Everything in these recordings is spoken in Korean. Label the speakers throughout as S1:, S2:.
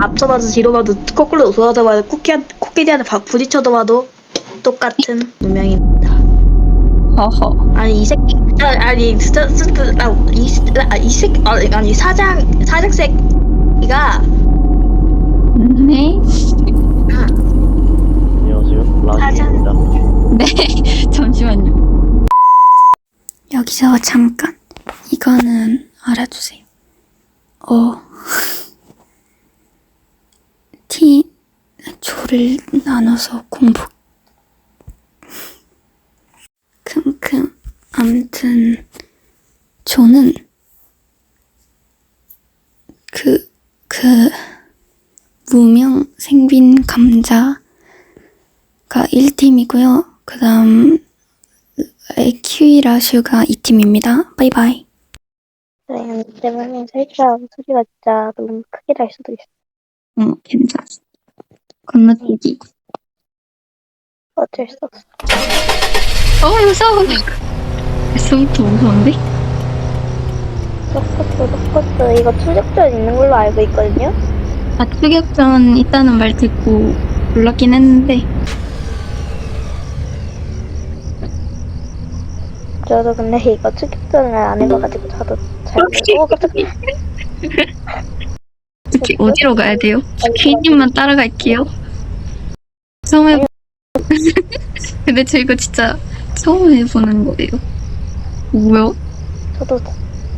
S1: 앞서 봐도 뒤로 봐도 거꾸로 돌아서 봐도 코끼리 코끼리한테 바- 부딪혀도 봐도 똑같은 문명입니다.
S2: 허허.
S1: 아니 이 새끼 아, 아니 진짜 진짜 나이 아, 이 새끼 아니, 아니 사장 사장 새끼가
S2: 네.
S3: 안녕하세요. 라디입니다.
S2: 네. 잠시만요. 여기서 잠깐. 이거는 알아주세요. 어. 티, 조를 나눠서 공부. 큼큼. 암튼, 조는 그, 그, 무명 생빈 감자가 1팀이고요. 그 다음, 키위라슈가 2팀입니다. 바이바이.
S1: 네, 때문에 살짝 소리가 진짜 너무 크게 날 수도 있어.
S2: 응, 괜찮았어. 건너뛰기.
S1: 어쩔 수 없어.
S2: 어, 무서워. 벌써부터 무서운데?
S1: 서커스 서커스 이거 추적전 있는 걸로 알고 있거든요.
S2: 아, 추격전 있다는 말 듣고 놀랐긴 했는데,
S1: 저도 근데 이거 추격전을 안 해봐가지고 저도 잘 모르고 어, 깜짝이야.
S2: 어떻게, 어디로 가야 돼요? 키위님만 따라갈게요. 처음 해보 근데 저 이거 진짜 처음 해보는 거예요. 뭐요?
S1: 저도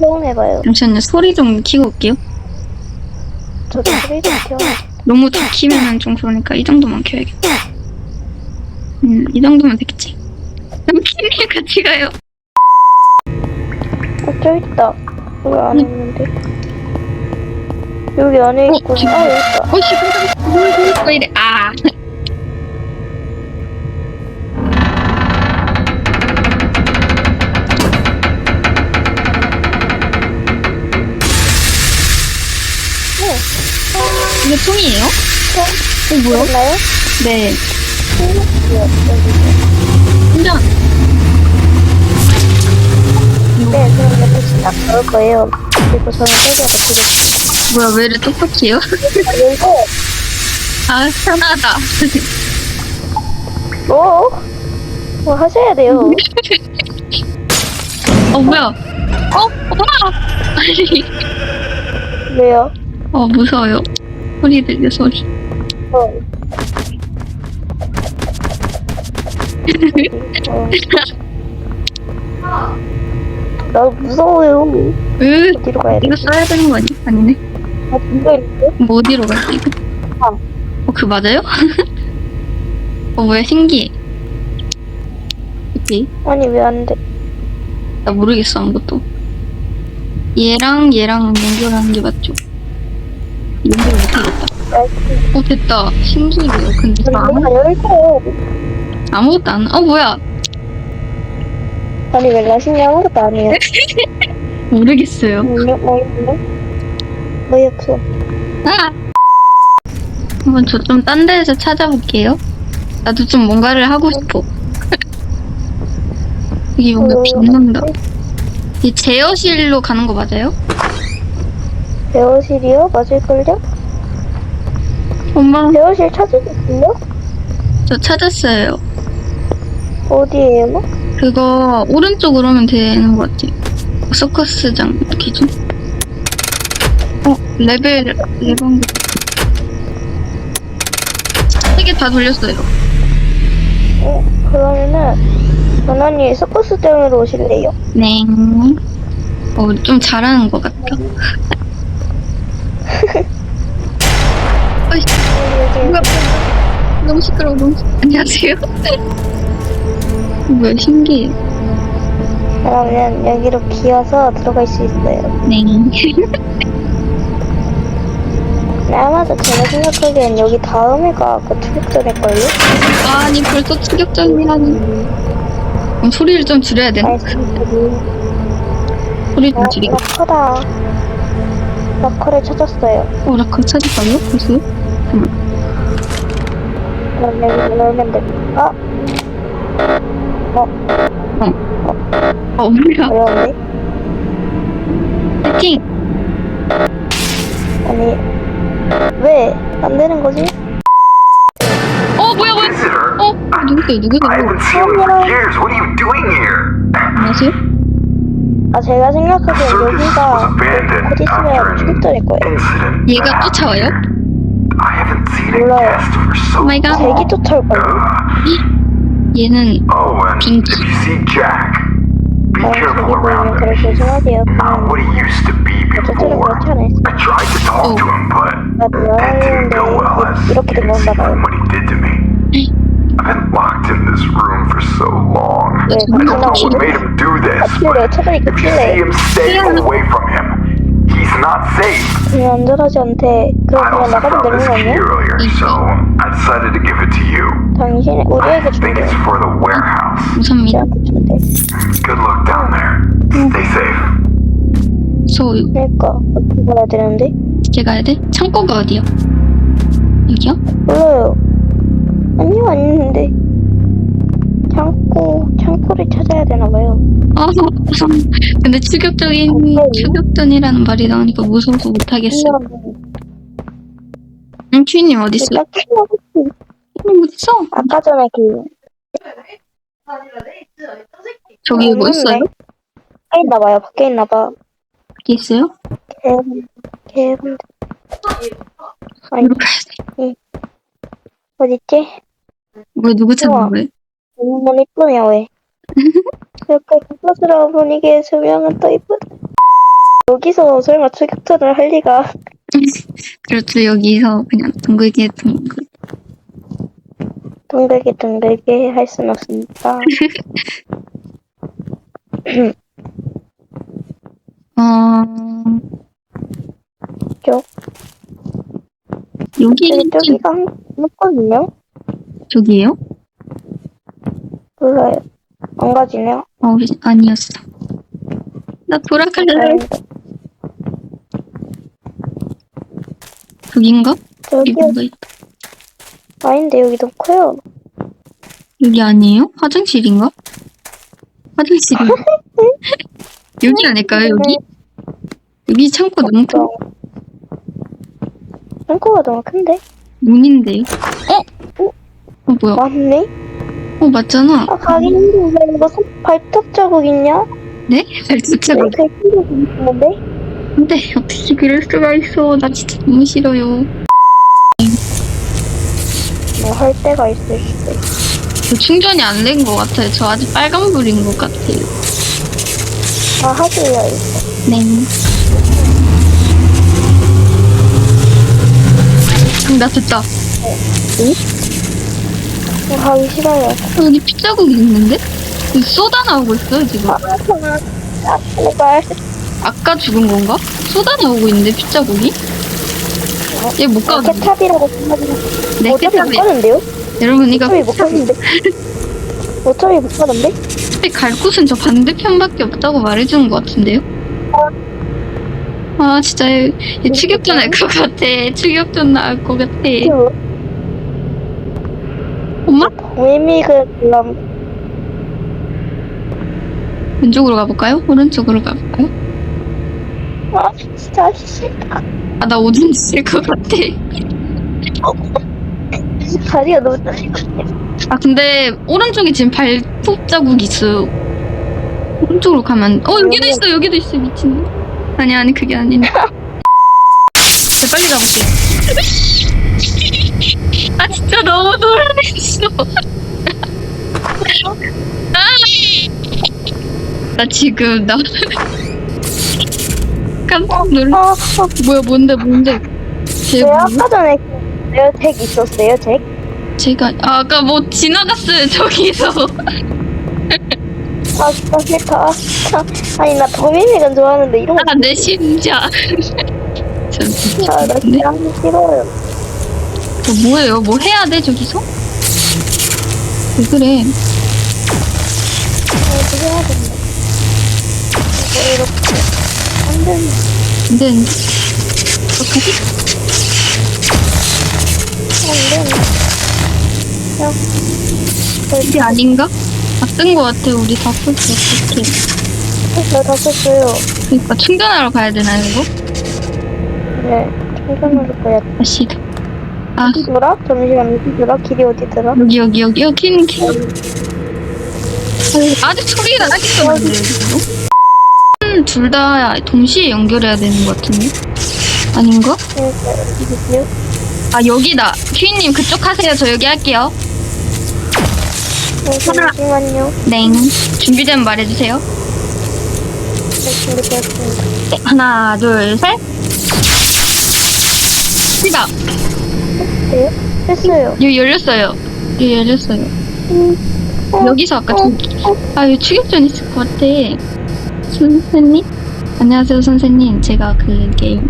S1: 처음 해봐요.
S2: 잠시만요. 소리 좀 키고 올게요.
S1: 저도 소리 좀 키워.
S2: 너무 다 키면은 좀 그러니까 이 정도만 켜야겠다. 음, 이 정도면 되겠지. 남친님 같이 가요.
S1: 어, 저 있다. 여기 안에 있는데. 여기 안에
S2: 어,
S1: 있고.
S2: 지금-
S1: 아, 여기 있다.
S2: 어씨, 깜짝이야. 왜 이래? 아. 이거 총이에요? 어, 뭐야?
S1: 몰라요?
S2: 네. 혼자.
S1: 네, 그럼 이렇게 진짜 그럴 거예요. 그리고 저는 세개를 드리겠습니다.
S2: 뭐야, 왜 이래 똑똑해요?
S1: 그리고,
S2: 아, 편하다.
S1: 뭐? 뭐 하셔야 돼요.
S2: 어, 뭐야? 어, 와! 아니,
S1: 왜요?
S2: 어, 무서워요. 소리 들려, 소리.
S1: 어. 어. 나 무서워요.
S2: 으,
S1: 어디로 가야 돼?
S2: 이거 써야 되는 거 아니야? 아니네.
S1: 아, 이거 있는데?
S2: 뭐 어디로 갈게, 이거?
S1: 아.
S2: 어, 그 맞아요? 어, 뭐야, 신기해. 그치?
S1: 아니, 왜 안 돼?
S2: 나 모르겠어, 아무것도. 얘랑 얘랑 연결하는 게 맞죠? 연결 못하겠다.
S1: 야,
S2: 어, 됐다. 신기해요. 근데 저 아무,
S1: 아, 열쇠.
S2: 아무것도 안, 어, 뭐야.
S1: 아니, 왜 라신이 아무것도 아니에요?
S2: 모르겠어요.
S1: 뭐냐, 뭐였는데? 뭐였어?
S2: 아! 한번 저 좀 딴 데에서 찾아볼게요. 나도 좀 뭔가를 하고 싶어. 이게 뭔가 빛난다. 이 제어실로 가는 거 맞아요?
S1: 대어실이요? 맞을걸요?
S2: 엄마,
S1: 대어실 찾으셨어요?
S2: 저 찾았어요.
S1: 어디에요?
S2: 그거 오른쪽으로 오면 되는 것 같아요. 서커스장 기준. 어, 레벨 레벨 세개 다 돌렸어요.
S1: 어, 그러면은, 전원이 서커스 장으로 오실래요?
S2: 네. 어, 좀 잘하는 것 같다. 어이,
S1: 여기,
S2: 뭐야? 너무 시끄러워, 너무 시끄러워. 안녕하세요. 뭐야, 신기해.
S1: 그러면 여기로 기어서 들어갈 수 있어요.
S2: 네.
S1: 네, 아마도 제가 생각하기엔 여기 다음에가 그 추격전일걸요?
S2: 아니, 벌써 추격전이라니. 그럼 소리를 좀 줄여야 되나? 소리 좀
S1: 아,
S2: 줄이고.
S1: 라커다. 라커를 찾았어요.
S2: 어, 라커 찾을까요? 벌써?
S1: 여기 열면 됩니다. 어?
S2: 어, 뭐야.
S1: 어려운데?
S2: 파이팅!
S1: 아니, 왜 안 되는 거지?
S2: 어 뭐야 뭐야? 어 누구세요 누구세요? 안녕하세요
S1: 아 제가
S4: was
S1: 여기가
S4: abandoned
S1: 곧 있으면
S4: after
S1: 추격전일
S4: an
S1: 거예요.
S2: 얘가 쫓아와요?
S1: 몰라요.
S2: Oh.
S1: 제기
S4: long.
S1: 쫓아올걸요?
S4: Uh,
S2: 얘는
S4: oh, and
S2: Pinky.
S4: if you see Jack, be
S1: 아 제기
S4: careful
S1: 보이면
S4: around
S1: 그래
S4: him.
S1: 조심하세요.
S4: Not what he used to be
S1: 어쨌든
S4: before.
S1: 그렇지 않았어.
S4: I tried to talk
S2: Oh.
S4: to him, but
S1: 나
S4: that didn't
S1: 미안한데
S4: go well as
S1: 이렇게
S4: you
S1: 된
S4: can see
S1: 건가 봐요.
S4: from what he did to me. I've been locked in this room for so long.
S1: 네,
S4: I don't know what
S1: 그렇구나.
S4: made him do this,
S1: 아찔해
S4: but
S1: 찾으니까
S4: if you see
S1: 찔래.
S4: him, stay away from him. He's not safe.
S1: 그냥 안전하지 않대. 그럼
S4: I
S1: 그냥
S4: also
S1: 나가면
S4: found
S1: 되는
S4: this
S1: 거
S4: key
S1: 아니야?
S4: earlier, so I decided to give it to you.
S1: 당신
S4: I
S1: 우리에게
S4: think
S1: 준대.
S4: it's for the warehouse.
S2: 감사합니다
S1: 걔한테 준대.
S4: Good luck down there. Stay safe.
S2: 저
S1: 그러니까 어떻게 가야 되는데?
S2: 어떻게 가야 돼? 창고가 어디야? 여기요?
S1: 몰라요. 아니요 아닌데. 창고 창고를 찾아야 되나 봐요.
S2: 아 근데 추격적인 추격전이라는 말이 나오니까 무서워서 못하겠어 요 응 주인님 어딨어요?
S1: 일단
S2: 주인님 어딨어?
S1: 아까 전에 그
S2: 저기 뭐 있어요?
S1: 밖에 있나 봐요. 밖에 있나 봐.
S2: 어디 있어요?
S1: 개, 개, 아니
S2: 이리 가야 돼.
S1: 어딨지?
S2: 왜 누구 찾는
S1: 우와.
S2: 거예요?
S1: 너무 이쁘냐 왜? 이렇게 급스러운 분위기에 조명은 또 이쁘다. 여기서 설마 추격전을 할 리가?
S2: 그렇죠 여기서 그냥 둥글게 둥글
S1: 둥글게 둥글게 할 순 없으니까.
S2: 어
S1: 저-
S2: 여기
S1: 한, 했거든요?
S2: 저기예요?
S1: 몰라요. 안 가지네요.
S2: 어 아니었어 나 돌아갈래
S1: 다행이다.
S2: 여기
S1: 저기
S2: 뭔가 있다
S1: 아닌데 여기 너무 커요.
S2: 여기 아니에요? 화장실인가? 화장실인가? 여기 아닐까요 여기? 여기 창고 너무 큰
S1: 창고가 너무 큰데?
S2: 문인데요? 어? 어 뭐야?
S1: 맞네?
S2: 어 맞잖아
S1: 아 가긴 힘든데 이거 손- 발톱 자국 있냐?
S2: 네? 발톱 자국
S1: 네, 발톱 있는데?
S2: 근데 어떻게 그럴 수가 있어 나 진짜 너무 싫어요
S1: 뭐 할 때가 있을 수도 있어.
S2: 저 충전이 안 된 것 같아요 저 아직 빨간불인 것 같아요
S1: 아 하실래요 이거?
S2: 네. 음, 나 됐다.
S1: 이거 가기 싫어요.
S2: 어, 여기 핏자국이 있는데? 여기 쏟아 나오고 있어요, 지금.
S1: 아 제발.
S2: 아까 죽은 건가? 쏟아 나오고 있는데, 핏자국이? 얘못 가.
S1: 케찹이라고 생각하면
S2: 네,
S1: 어차피 못
S2: 깨끗하네.
S1: 가는데요?
S2: 여러분, 이거
S1: 어차피 못 가는데? 어차피 못 가는데?
S2: 어차피 갈 곳은 저 반대편밖에 없다고 말해주는 것 같은데요? 아, 진짜, 얘, 얘 추격전 할 것 같아. 추격전 나올 것 같아.
S1: 그
S2: 엄마?
S1: 의미가 그럼
S2: 왼쪽으로 가볼까요? 오른쪽으로 가볼까요?
S1: 아 진짜 싫다.
S2: 아, 나 오줌 찔것 같아.
S1: 다리가 너무 떨리거든요.
S2: 아 근데 오른쪽에 지금 발톱 자국이 있어요. 오른쪽으로 가면 어 여기도 있어 여기도 있어 미친. 아니 아니 그게 아니네. 자 빨리 가볼게요. 아 진짜 너무 놀랐어. 아! 나 지금 나 깜짝 놀라.
S1: 아, 아
S2: 뭐야 뭔데 뭔데?
S1: 제왜
S2: 뭐?
S1: 아까 전에 내가 잭 있었어요 잭?
S2: 제가 아, 아까 뭐 지나갔어요 저기서.
S1: 아 진짜 싫다. 아, 진짜. 아니 나 더미미건 좋아하는데 이런 거
S2: 아내 심장. 저
S1: 아, 나
S2: 미치겠네.
S1: 진짜 하기 싫어요.
S2: 저 뭐예요? 뭐 해야 돼 저기서? 왜 그래?
S1: 안
S2: 되는데? 어떡하지?
S1: 안 되는. 그냥
S2: 이게 아닌가? 다뜬거 같아. 우리 다 썼어. 어떡해.
S1: 나다 썼어요.
S2: 그니까 충전하러 가야 되나요, 이거?
S1: 네, 충전으로 가야 돼.
S2: 다시. 아
S1: 어디더라? 잠시만 어디더라? 길이 어디더라?
S2: 여기 여기 여기 여기 키 아직 소리가 아직도 안 들려요. 둘다 동시에 연결해야 되는 것 같은데 아닌가? 아 여기다 퀴님 그쪽 하세요 저 여기 할게요
S1: 네, 잠시만요.
S2: 네 준비되면 말해주세요
S1: 네, 준비되었습니다.
S2: 네, 하나 둘 셋 시작
S1: 네, 했어요.
S2: 여기 열렸어요 여기 열렸어요
S1: 어,
S2: 여기서 아까
S1: 어,
S2: 저기
S1: 어.
S2: 아 여기 추격전 있을 것 같아 선생님 안녕하세요 선생님 제가 그 게임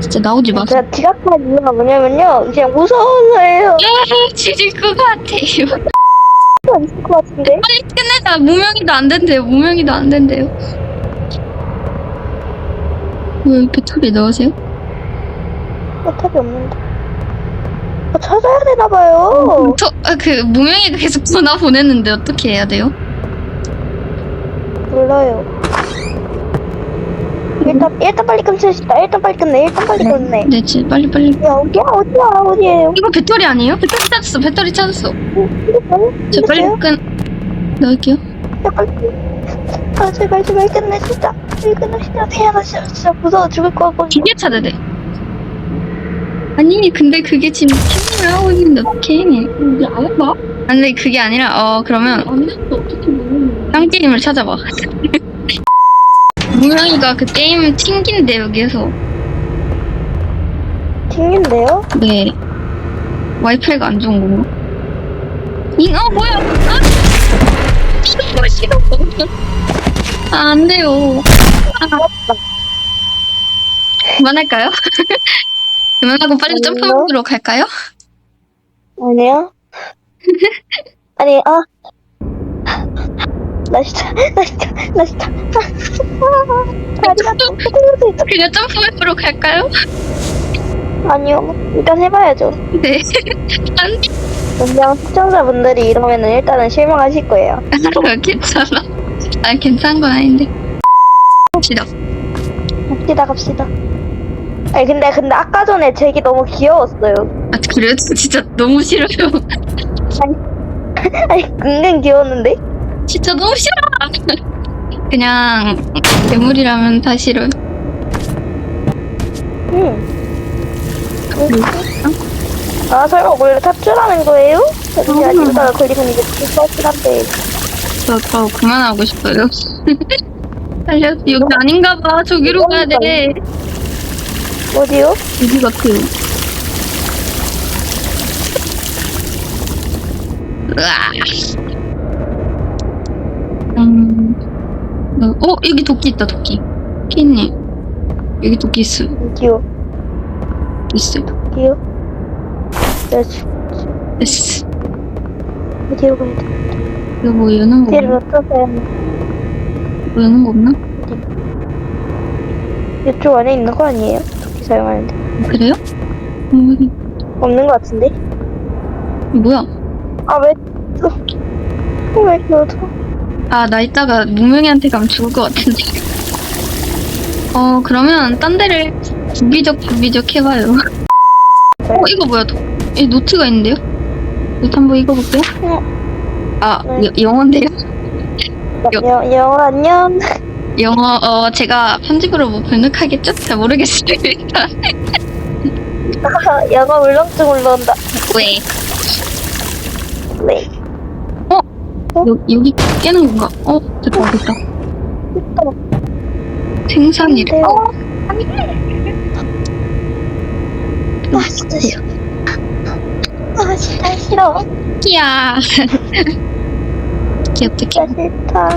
S2: 진짜 나오지 마세요
S1: 제가 지각한 이유가 뭐냐면요. 그냥 무서워서예요.
S2: 야, 지질 것 같아요
S1: 안 있을 것 같은데?
S2: 빨리 끝내자 무명이도 안 된대요 무명이도 안 된대요 왜 이렇게 탑에 넣으세요?
S1: 어탑이 없는데. 아, 찾아야 되나 봐요.
S2: 저, 아, 그 무명이가 계속 전화 보냈는데 어떻게 해야 돼요?
S1: 몰라요. 일단, 일단 빨리 끝냅시다. 일단 빨리 끝내. 일단 빨리 끝내.
S2: 네, 지 빨리 빨리
S1: 야, 어디야? 어디야? 어디에요?
S2: 이거 배터리 아니에요? 배터리 찾았어 배터리 찾았어 저 빨리
S1: 끝.
S2: 끝 넣을게요.
S1: 아, 제발, 제발 끝내시다. 빨리 끝냅시다. 야, 나 진짜, 진짜 무서워 죽을 것 같고.
S2: 기계 찾아야 돼 아니 근데 그게 지금 팀을 하고 있는데 어떡해 이게 알아봐 아니 근데 그게 아니라 어 그러면 딴게 임을 찾아봐 무명이가 그 게임 튕긴데 여기에서
S1: 튕긴데요?
S2: 네 와이파이가 안 좋은 건가? 잉, 어 뭐야 아! 싫어 싫어 아, 안 돼요 아. 그만할까요? 그만하고 빨리
S1: 아니요.
S2: 점프하도록 갈까요?
S1: 아니요. 아니, 아. 나 진짜, 나 진짜, 나 진짜. 아리가 또.
S2: 그냥 점프해보러 갈까요?
S1: 아니요. 일단 해봐야죠.
S2: 네. 안 돼.
S1: 그냥 시청자분들이 이러면은 일단은 실망하실 거예요.
S2: 괜찮아. 아, 괜찮은 건 아닌데. 갑시다.
S1: 갑시다, 갑시다. 아니, 근데, 근데 아까 전에 잭이 너무 귀여웠어요.
S2: 아, 그래요? 저 진짜 너무 싫어요.
S1: 아니, 은근 귀여웠는데?
S2: 진짜 너무 싫어. 그냥, 괴물이라면 다 싫어요.
S1: 응. 아, 설마 원래 탑출하는 거예요? 저기 아직다가 걸리면 이제 같긴 한데.
S2: 저, 저 그만하고 싶어요. 살려, 여기 아닌가 봐. 저기로 가야 돼.
S1: 어디요?
S2: 여기 같아요. 으아. 음, 어, 어, 여기 도끼 있다, 도끼. 키님. 여기 도끼 있어? 있어요.
S1: 어디요? 네, 지-
S2: 됐어.
S1: 어디로 가야 돼?
S2: 이거 뭐 여는 거 없나?
S1: 어떠세요?
S2: 뭐 여는 거 없나?
S1: 이쪽 안에 있는 거 아니에요? 도끼 사용하는데.
S2: 그래요? 어, 여기.
S1: 없는 거 같은데?
S2: 뭐야?
S1: 아, 왜, 또, 왜 이렇게 어두워?
S2: 아, 나 이따가 무명이한테 가면 죽을 것 같은데. 어, 그러면 딴 데를 주기적 주기적 해봐요. 어, 이거 뭐야? 도, 이 노트가 있는데요? 노트 한번 읽어볼게요.
S1: 어.
S2: 아,
S1: 네.
S2: 여, 영어인데요? 여-
S1: 여, 영어 안녕.
S2: 영어, 어, 제가 편집으로 뭐 번역하겠죠? 잘 모르겠어요, 일단.
S1: 영어 울렁증 올라온다.
S2: 왜?
S1: 네.
S2: 여, 여기 깨는 건가? 어, 됐다, 됐다. 생산이래.
S1: 네.
S2: 어,
S1: 아, 진짜 싫어. 아, 진짜 싫어.
S2: 야 이게 어떻게
S1: 진짜 싫다.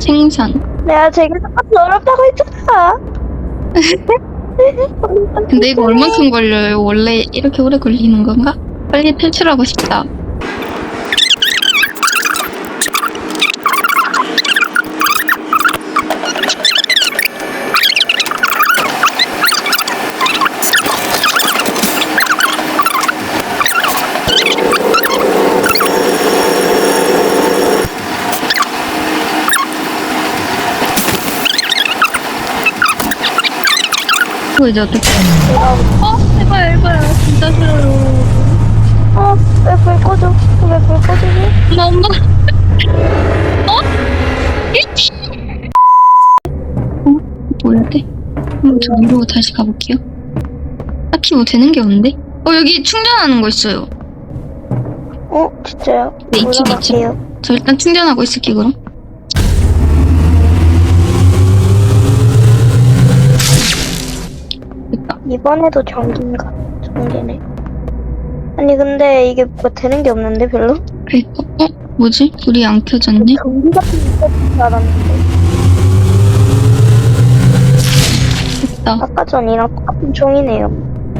S2: 생산.
S1: 내가 제일 똑같이 어렵다고 했잖아.
S2: 근데 이거 얼만큼 걸려요? 원래 이렇게 오래 걸리는 건가? 빨리 탈출하고 싶다. 그거 이제 어떻게? 어, 해봐요, 해봐요. 진짜 싫어요.
S1: 어, 왜 불 꺼져? 왜불 꺼지지?
S2: 엄마, 엄마. 어? 일치. 어? 뭐 해야 돼? 음, 저 위로 다시 가볼게요. 딱히 뭐 되는 게 없는데? 어, 여기 충전하는 거 있어요.
S1: 어, 진짜요?
S2: 네, 이쪽, 이쪽.
S1: 올라갈게요.
S2: 저 일단 충전하고 있을게요, 그럼. 됐다.
S1: 이번에도 전기인가? 전기네. 아니, 근데 이게 뭐 되는 게 없는데, 별로?
S2: 그니까, 어? 뭐지? 불이 안 켜졌네?
S1: 전기 같은 게 있을 줄 알았는데.
S2: 됐다.
S1: 아까 전이랑 똑같은 종이네요.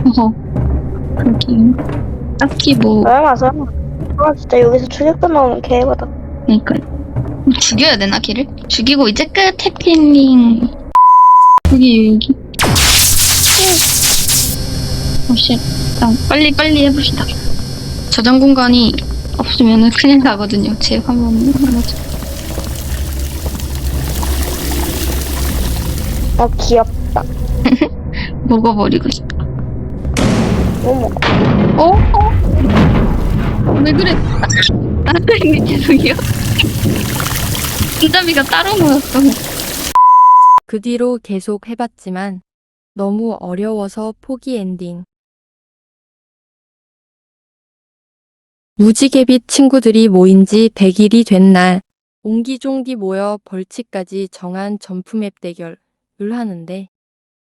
S2: 어허. 그러게요. 딱히 뭐,
S1: 설마, 설마. 아, 진짜 여기서 추격자 나오면 개해바다.
S2: 그니까. 죽여야 되나, 걔를? 죽이고 이제 끝, 해피엔딩. 여기, 여기. 오, 쉣. 일단, 빨리, 빨리 해봅시다. 저장 공간이 없으면 큰일 나거든요. 제 화면이 하나죠.
S1: 어, 귀엽다.
S2: 먹어버리고 싶다.
S1: 어머.
S2: 어? 어? 왜 그래? 아, 이게 죄송해요. 손잡이가 따로 모였어.
S5: 그 뒤로 계속 해봤지만 너무 어려워서 포기 엔딩. 무지개빛 친구들이 모인 지 100일이 된 날, 옹기종기 모여 벌칙까지 정한 점프맵 대결을 하는데